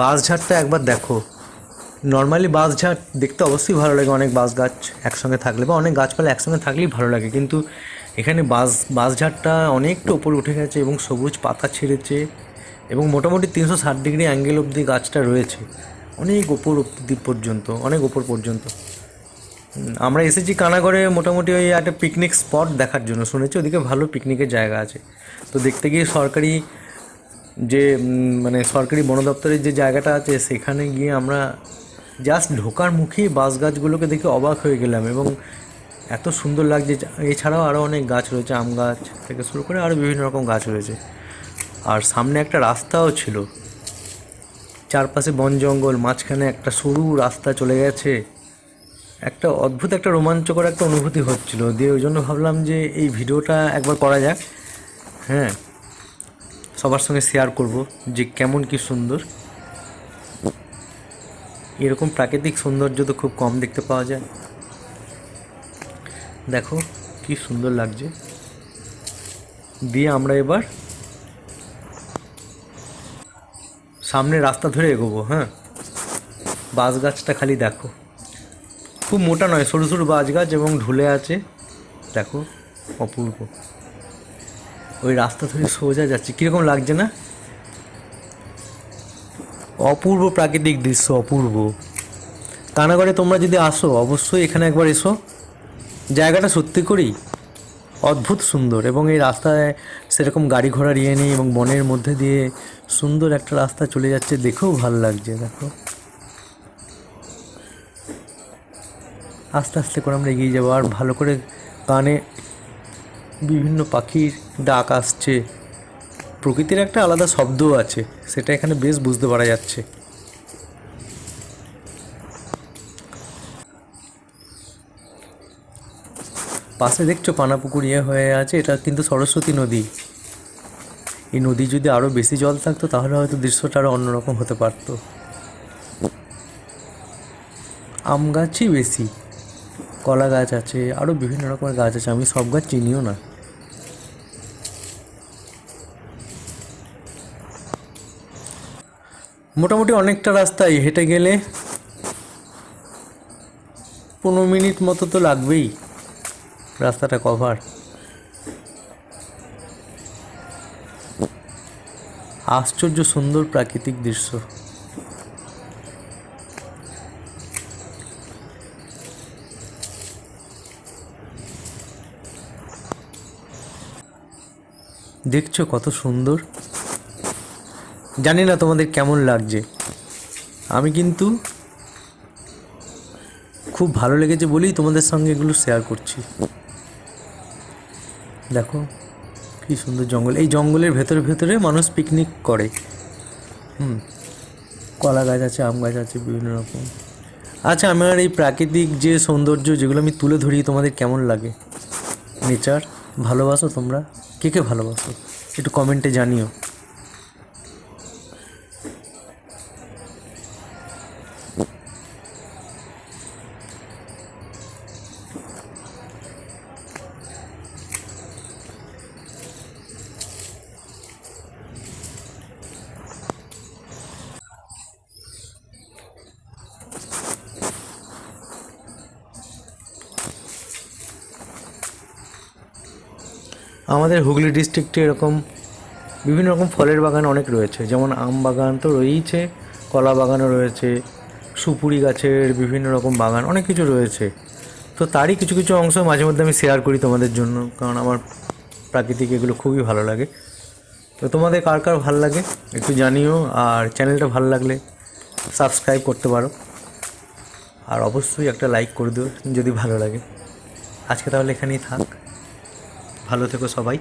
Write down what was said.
বাঁশঝাড়টা একবার দেখো। নর্মালি বাঁশঝাড় দেখতে অবশ্যই ভালো লাগে অনেক বাঁশ গাছ একসঙ্গে থাকলে, বা অনেক গাছপালা একসঙ্গে থাকলেই ভালো লাগে। কিন্তু এখানে বাঁশ বাঁশঝাড়টা অনেকটা ওপরে উঠে গেছে এবং সবুজ পাতা ছেড়েছে এবং মোটামুটি তিনশো ষাট ডিগ্রি অ্যাঙ্গেল অবধি গাছটা রয়েছে। অনেক ওপর অবধি পর্যন্ত, অনেক ওপর পর্যন্ত। আমরা এসেছি কানাগড়ে মোটামুটি ওই একটা পিকনিক স্পট দেখার জন্য। শুনেছি ওদিকে ভালো পিকনিকের জায়গা আছে। তো দেখতে গিয়ে সরকারি যে মানে সরকারি বন দপ্তরের যে জায়গাটা আছে, সেখানে গিয়ে আমরা জাস্ট ঢোকার মুখেই বাঁশ গাছগুলোকে দেখে অবাক হয়ে গেলাম এবং এত সুন্দর লাগছে। এছাড়াও আরও অনেক গাছ রয়েছে, আম গাছ থেকে শুরু করে আরও বিভিন্ন রকম গাছ রয়েছে। আর সামনে একটা রাস্তাও ছিল। চারপাশে বন জঙ্গল, মাঝখানে একটা সরু রাস্তা চলে গেছে। একটা অদ্ভুত একটা রোমাঞ্চকর একটা অনুভূতি হচ্ছিল। দিয়ে ওই জন্য ভাবলাম যে, এই ভিডিওটা একবার করা যাক। হ্যাঁ সবার সঙ্গে শেয়ার করব যে কেমন কি সুন্দর। এরকম প্রাকৃতিক সৌন্দর্য তো খুব কম দেখতে পাওয়া যায়। দেখো কি সুন্দর লাগছে। দিয়ে আমরা এবার সামনে রাস্তা ধরে এগোবো হ্যাঁ? বাঁশ গাছটা খালি দেখো। খুব মোটা নয়, সরু সরু বাঁশ গাছ এবং ঢুলে আছে। দেখো, অপূর্ব। ওই রাস্তা ধরে সোজা যাচ্ছে। কীরকম লাগছে না? অপূর্ব প্রাকৃতিক দৃশ্য, অপূর্ব। কানাগড়ে তোমরা যদি আসো, অবশ্যই এখানে একবার এসো। জায়গাটা সত্যি করেই অদ্ভুত সুন্দর এবং এই রাস্তায় সেরকম গাড়ি ঘোড়ার ইয়ে নেই এবং বনের মধ্যে দিয়ে সুন্দর একটা রাস্তা চলে যাচ্ছে। দেখেও ভালো লাগছে, দেখো। আস্তে আস্তে করে আমরা এগিয়ে যাব। আর ভালো করে কানে বিভিন্ন পাখির ডাক আসছে। প্রকৃতির একটা আলাদা শব্দও আছে, সেটা এখানে বেশ বুঝতে পারা যাচ্ছে। পাশে দেখছ পানাপুকুর ইয়ে হয়ে আছে, এটা কিন্তু সরস্বতী নদী। এই নদী যদি আরও বেশি জল থাকতো, তাহলে হয়তো দৃশ্যটা আরও অন্যরকম হতে পারতো। আম গাছই বেশি, কলা গাছ আছে আরও বিভিন্ন রকমের গাছ আছে, আমি সব গাছ চিনিও না। মোটামুটি অনেকটা রাস্তায় হেঁটে গেলে পনেরো মিনিট মতো তো লাগবেই রাস্তাটা কভার আশ্চর্য সুন্দর প্রাকৃতিক দৃশ্য। দেখছ কত সুন্দর? জানি না তোমাদের কেমন লাগছে। আমি কিন্তু খুব ভালো লেগেছে বলেই তোমাদের সঙ্গে এগুলো শেয়ার করছি। দেখো, কি সুন্দর জঙ্গল। এই জঙ্গলের ভেতরে ভেতরে মানুষ পিকনিক করে। হুম, কলা গাছ আছে, আম গাছ আছে, বিভিন্ন রকম। আচ্ছা আমার এই প্রাকৃতিক যে সৌন্দর্য যেগুলো আমি তুলে ধরি, তোমাদের কেমন লাগে? নেচার, ভালোবাসো তোমরা? কে কে ভালোবাসো? একটু কমেন্টে জানিও। আমাদের হুগলি ডিস্ট্রিক্টে এরকম বিভিন্ন রকম ফলের বাগান অনেক রয়েছে। যেমন আম বাগান তো রয়েইছে, কলা বাগানও রয়েছে, সুপুরি গাছের বিভিন্ন রকম বাগান অনেক কিছু রয়েছে। তো তারই কিছু কিছু অংশ মাঝে মধ্যে আমি শেয়ার করি তোমাদের জন্য, কারণ আমার প্রাকৃতিক এগুলো খুবই ভালো লাগে। তো তোমাদের কার কার ভালো লাগে একটু জানিও, আর চ্যানেলটা ভালো লাগলে সাবস্ক্রাইব করতে পারো। আর অবশ্যই একটা লাইক করে দিও, যদি ভালো লাগে। আজকে তাহলে এখানেই থাক। ভালো থেকো সবাই।